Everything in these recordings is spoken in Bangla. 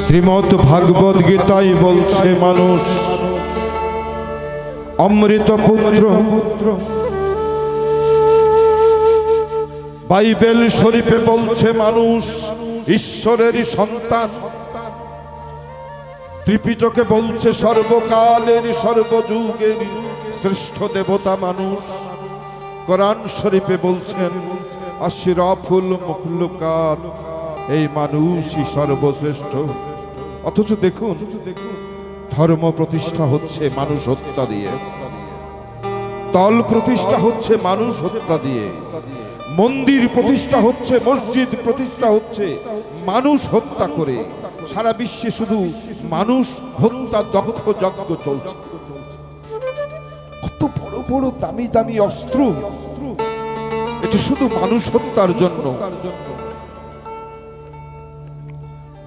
শ্রীমৎ ভাগবত গীতাই বলছে মানুষ, অমৃত পুত্র পুত্র, বাইবেল শরীফে বলছে মানুষ, ঈশ্বরেরই সন্তান। ত্রিপিটকে বলছে সর্বকালের সর্বযুগের শ্রেষ্ঠ দেবতা মানুষ। কোরআন শরীফে বলছেন, আশরাফুল মুখলুকাত। এই মানুষই সর্বশ্রেষ্ঠ। অথচ দেখুন, ধর্ম প্রতিষ্ঠা হচ্ছে মানুষ হত্যা দিয়ে। দল প্রতিষ্ঠা হচ্ছে মানুষ হত্যা দিয়ে। মন্দির প্রতিষ্ঠা হচ্ছে, মসজিদ প্রতিষ্ঠা হচ্ছে মানুষ হত্যা করে। সারা বিশ্বে শুধু মানুষ হত্যা দক্ষ যজ্ঞ চলছে। কত বড় বড় দামি দামি অস্ত্র। এটা শুধু মানুষ হত্যার জন্য।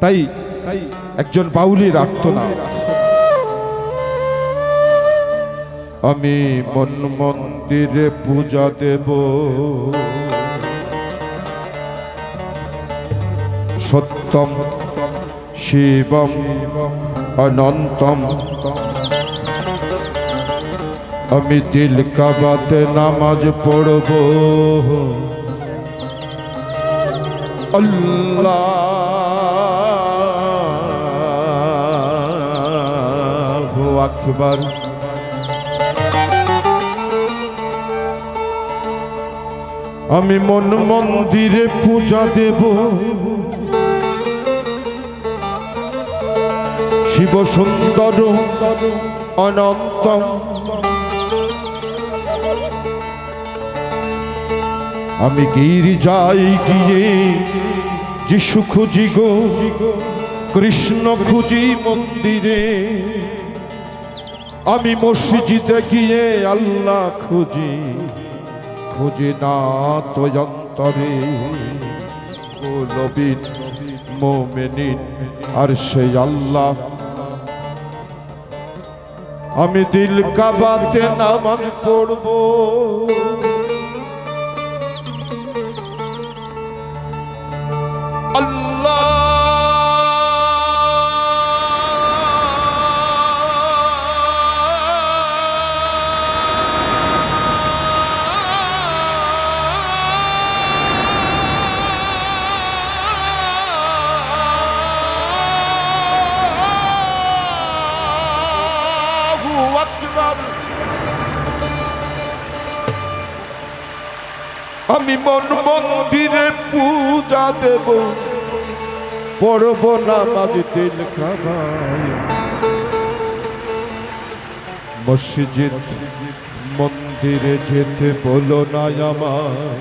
তাই তাই একজন বাউলির আর্তনাদ। আমি মন মন্দিরে পূজা দেব। সত্যম, শিবম, অনন্তম। আমি দিল কাবাতে নামাজ পড়ব। আল্লাহ। আকবার আমি মন মন্দিরে পূজা দেব। শিব সুন্দর অনন্ত আমি গির যাই গিয়ে যিশু খুঁজি গো, কৃষ্ণ খুঁজি মন্দিরে। আমি মসজিদে গিয়ে আল্লাহ খুঁজি খুঁজি না তো অন্তরে। ও নবীন, মোমেনিন, আর সেই আল্লাহ। আমি দিল কাবাতে নামাজ পড়ব। আমি মন মন্দিরে পূজা দেব। পড়ব নামাজ দিল খাবাই মসজিদ মন্দিরে যেতে বলো না আমার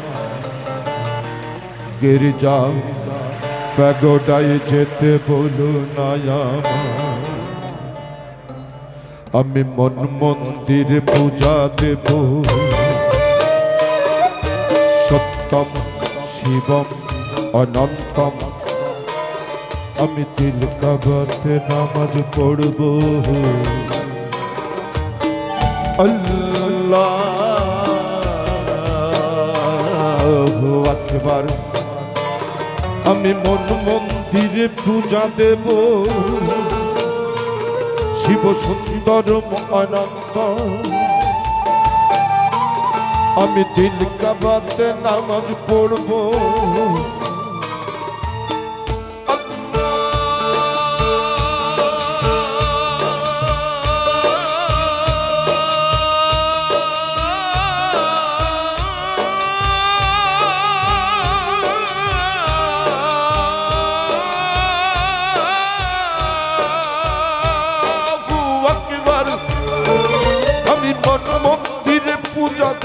গির্জা প্যাগোডায় যেতে বলো না আমার আমি মন মন্দির পূজা দেব। সত্যম, শিবম, অনন্তম। আমি দিল কাবাতে নামাজ পড়ব। আল্লাহ আকবার। আমি মন মন্দিরে পূজা দেব। শিব সুন্দর অনন্ত আমি দিল কাবাতে নামাজ পড়ব।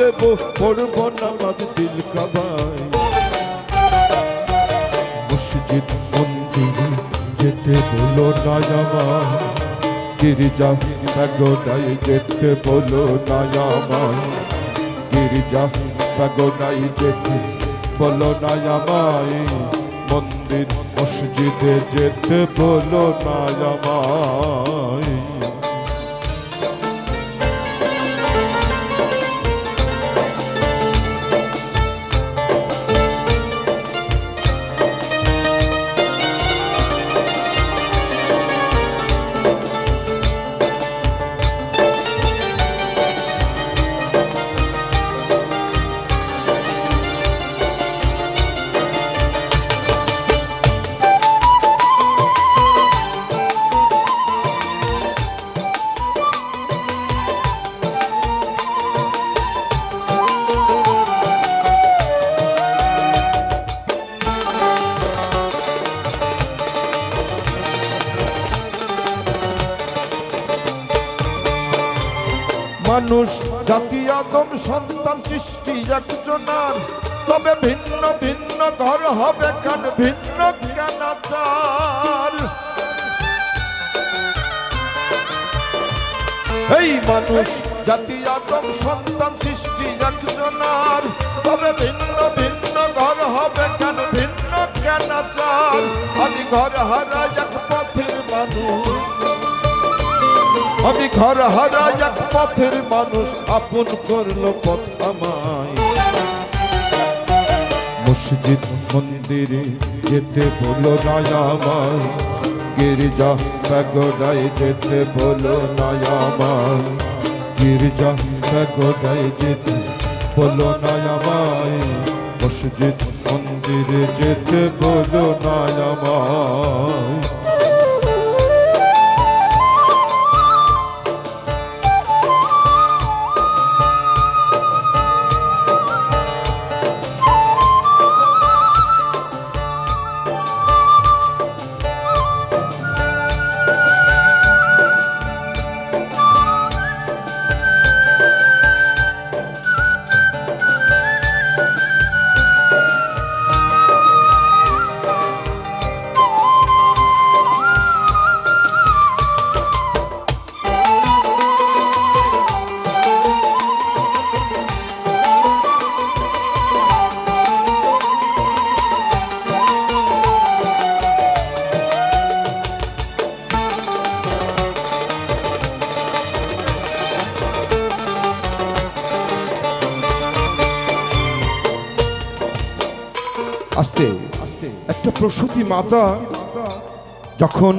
দেব পড়ব নামাজ দিল কাবাই মসজিদ মন্দিরে যেতে বলো না আমার গির্জা প্যাগোডায় যেতে বলো না আমার গির্জা প্যাগোডায় যেতে বলো না আমায় মন্দির মসজিদে যেতে বলো না আমায় মানুষ, জাতি, আদম, সন্তান সৃষ্টি একজনার তবে ভিন্ন ভিন্ন ঘর হবে কেন, ভিন্ন কেন চার এই মানুষ, জাতি, আদম, সন্তান সৃষ্টি একজনার তবে ভিন্ন ভিন্ন ঘর হবে কেন, ভিন্ন কেন চার আমি ঘর হারা এক পথের মানুষ। আমি ঘর হারা এক পথের মানুষ আপন করল পথ আমায়। মসজিদ মন্দিরে যেতে বলো না আমায়, গির্জা প্যাগোডায় যেতে বলো না আমায়। গির্জা প্যাগোডায় যেতে বলো না আমায়, মসজিদ মন্দিরে যেতে বলো না আমায়। আস্তে, একটা প্রসূতি মাতা যখন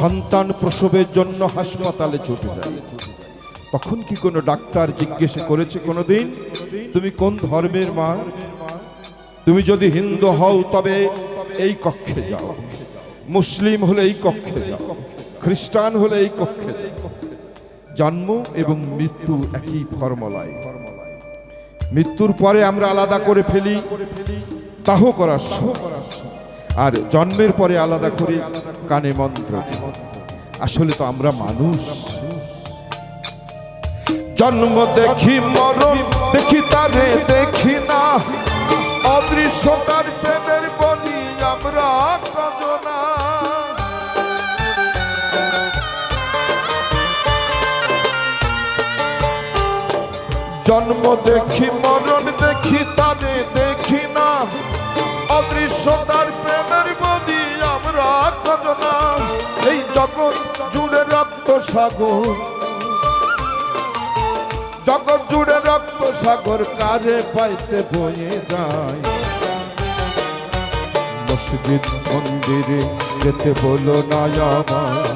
সন্তান প্রসবের জন্য হাসপাতালে ছুটে যায়, তখন কি কোনো ডাক্তার জিজ্ঞেস করেছে কোনোদিন, তুমি কোন ধর্মের মা? তুমি যদি হিন্দু হও তবে এই কক্ষে যাও। মুসলিম হলে এই কক্ষে যাও। খ্রিস্টান হলে এই কক্ষে যাও। জন্ম এবং মৃত্যু একই ফর্মুলায়। মৃত্যুর পরে আমরা আলাদা করে ফেলি। তাহ করার। আর জন্মের পরে আলাদা করে কানে মন্ত্র আসলে তো আমরা মানুষ। জন্ম দেখি, মরণ দেখি, তারে দেখি না। অদৃশ্যতার প্রেমের বলি, আমরা কজনা। জন্ম দেখি, মরণ দেখি, তারে দেখি না। প্রেমের আমরা কজনা এই জগৎ জুড়ে রক্ত সাগর। জগৎ জুড়ে রক্ত সাগর, কারে পাইতে বয়ে যায়? মসজিদ মন্দিরে যেতে বলো না আমায়।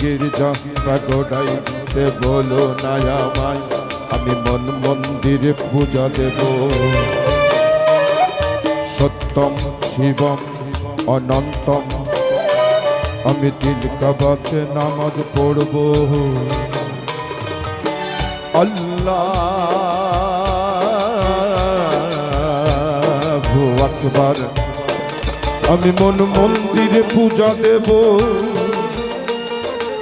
গির্জা পাগোডাই যেতে বলো না আমায়। আমি মন মন্দিরে পূজা দেব। সত্যম শিবম, অনন্তম। আমি দিল কাবাতে নামাজ পড়ব। আল্লাহু আকবার। আমি মন মন্দিরে পূজা দেব।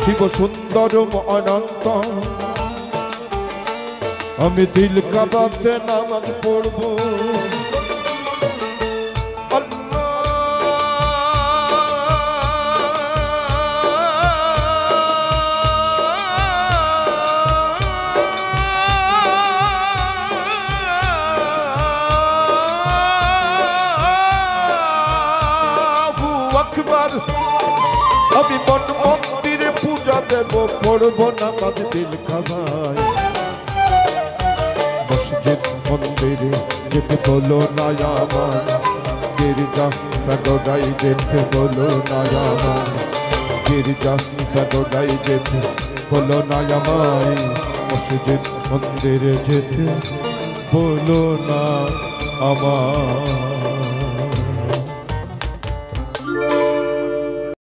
শিব সুন্দরম অনন্ত আমি দিল কাবাতে নামাজ পড়ব। আমি মন মন্দিরে পূজা দেব পড়ব নামাজ দিল খাবাই মসজিদ মন্দিরে যেতে বলো না আমার গির্জা প্যাগোডাই যেতে বলো না আমার গির্জা প্যাগোডাই যেতে বলো না আমায় মসজিদ মন্দিরে যেতে বলো না আমার